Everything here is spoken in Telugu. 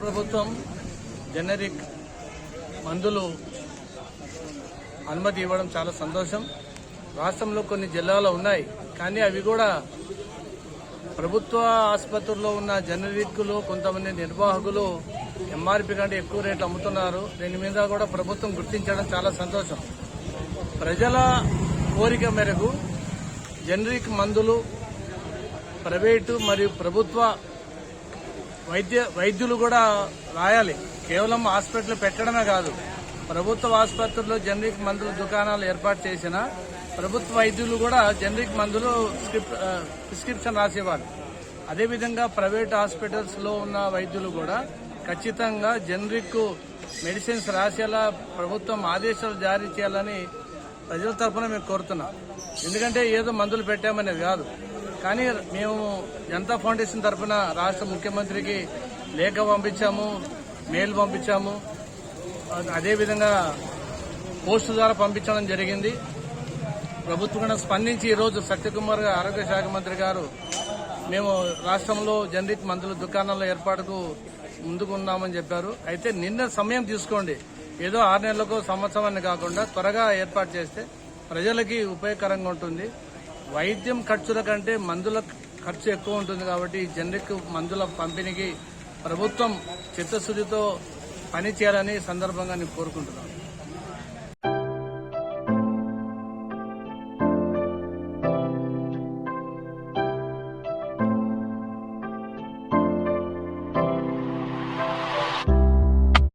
ప్రభుత్వం జనరిక్ మందులు అనుమతి ఇవ్వడం చాలా సంతోషం. రాష్ట్రంలో కొన్ని జిల్లాలు ఉన్నాయి కానీ అవి కూడా ప్రభుత్వ ఆసుపత్రుల్లో ఉన్న జనరిక్లు కొంతమంది నిర్వాహకులు ఎంఆర్పి కంటే ఎక్కువ రేట్లు అమ్ముతున్నారు. దీని మీద కూడా ప్రభుత్వం గుర్తించడం చాలా సంతోషం. ప్రజల కోరిక మేరకు జనరిక్ మందులు ప్రైవేటు మరియు ప్రభుత్వ వైద్య వైద్యులు కూడా రాయాలి. కేవలం హాస్పిటల్ పెట్టడమే కాదు ప్రభుత్వ ఆసుపత్రుల్లో జనరిక్ మందుల దుకాణాలు ఏర్పాటు చేసినా ప్రభుత్వ వైద్యులు కూడా జనరిక్ మందులు ప్రిస్క్రిప్షన్ రాసేవారు. అదేవిధంగా ప్రైవేట్ హాస్పిటల్స్లో ఉన్న వైద్యులు కూడా ఖచ్చితంగా జనరిక్ మెడిసిన్స్ రాసేలా ప్రభుత్వం ఆదేశాలు జారీ చేయాలని ప్రజల తరఫున మేము కోరుతున్నాం. ఎందుకంటే ఏదో మందులు పెట్టామనేది కాదు. కానీ మేము జనతా ఫౌండేషన్ తరఫున రాష్ట్ర ముఖ్యమంత్రికి లేఖ పంపించాము మెయిల్ పంపించాము. అదేవిధంగా పోస్టు ద్వారా పంపించడం జరిగింది. ప్రభుత్వం కూడా స్పందించి ఈరోజు సత్యకుమార్ గారు ఆరోగ్య శాఖ మంత్రి గారు మేము రాష్ట్రంలో జనరిక్ మందుల దుకాణాల ఏర్పాటుకు ముందుకున్నామని చెప్పారు. అయితే నిన్న సమయం తీసుకోండి. ఏదో ఆరు నెలలకు సంవత్సరం అని కాకుండా త్వరగా ఏర్పాటు చేస్తే ప్రజలకి ఉపయోగకరంగా ఉంటుంది. వైద్యం ఖర్చుల కంటే మందుల ఖర్చు ఎక్కువ ఉంటుంది కాబట్టి జనరిక్ మందుల పంపిణీకి ప్రభుత్వం చిత్తశుద్ధితో పని చేయాలని సందర్భంగా నేను కోరుకుంటున్నాను.